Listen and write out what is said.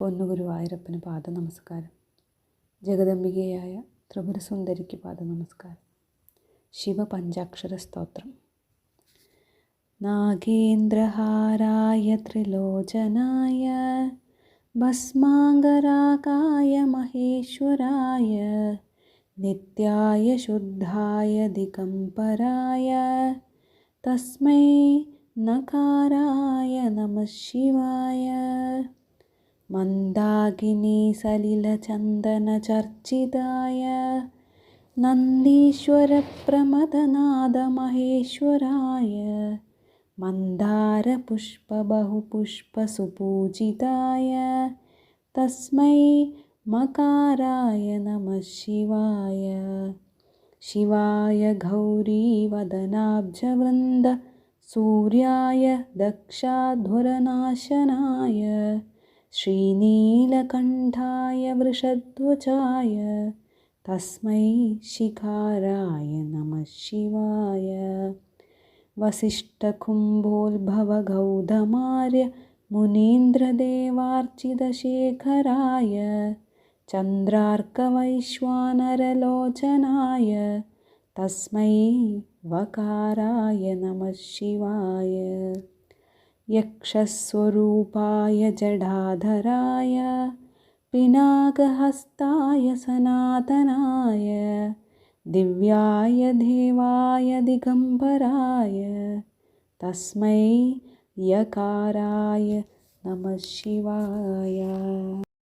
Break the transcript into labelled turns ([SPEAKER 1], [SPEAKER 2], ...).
[SPEAKER 1] പൊന്നുഗുരുവായൂരപ്പന് പാദനമസ്കാരം. ജഗദംബികയായ ത്രിപുരസുന്ദരിക്ക് ശിവ പഞ്ചാക്ഷര സ്തോത്രം നാഗേന്ദ്രഹാരായ ത്രിലോചനായ ഭസ്മാംഗരാകായ മഹേശ്വരായ നിത്യായ ശുദ്ധായ ദിഗംബരായ തസ്മൈ നകാരായ നമ ശിവായ. मन्दाकिनीसलिलचन्दनचर्चिताय नन्दीश्वरप्रमदनादमहेश्वराय मन्दारपुष्पबहुपुष्पसुपूजिताय तस्मै मकाराय नमः शिवाय शिवाय गौरीवदनाब्जवृन्द सूर्याय दक्षाधुरनाशनाय श्रीनीलकण्ठाय वृषध्वजाय तस्मै शिखाराय नमः शिवाय। वसिष्ठकुम्भोद्भवगौधमार्य मुनीन्द्रदेवार्चितशेखराय चन्द्रार्कवैश्वानरलोचनाय तस्मै वकाराय नमः शिवाय यक्षस्वरूपाय जडाधराय पिनाकहस्ताय सनातनाय दिव्याय देवाय दिगम्बराय तस्मै यकाराय नमः शिवाय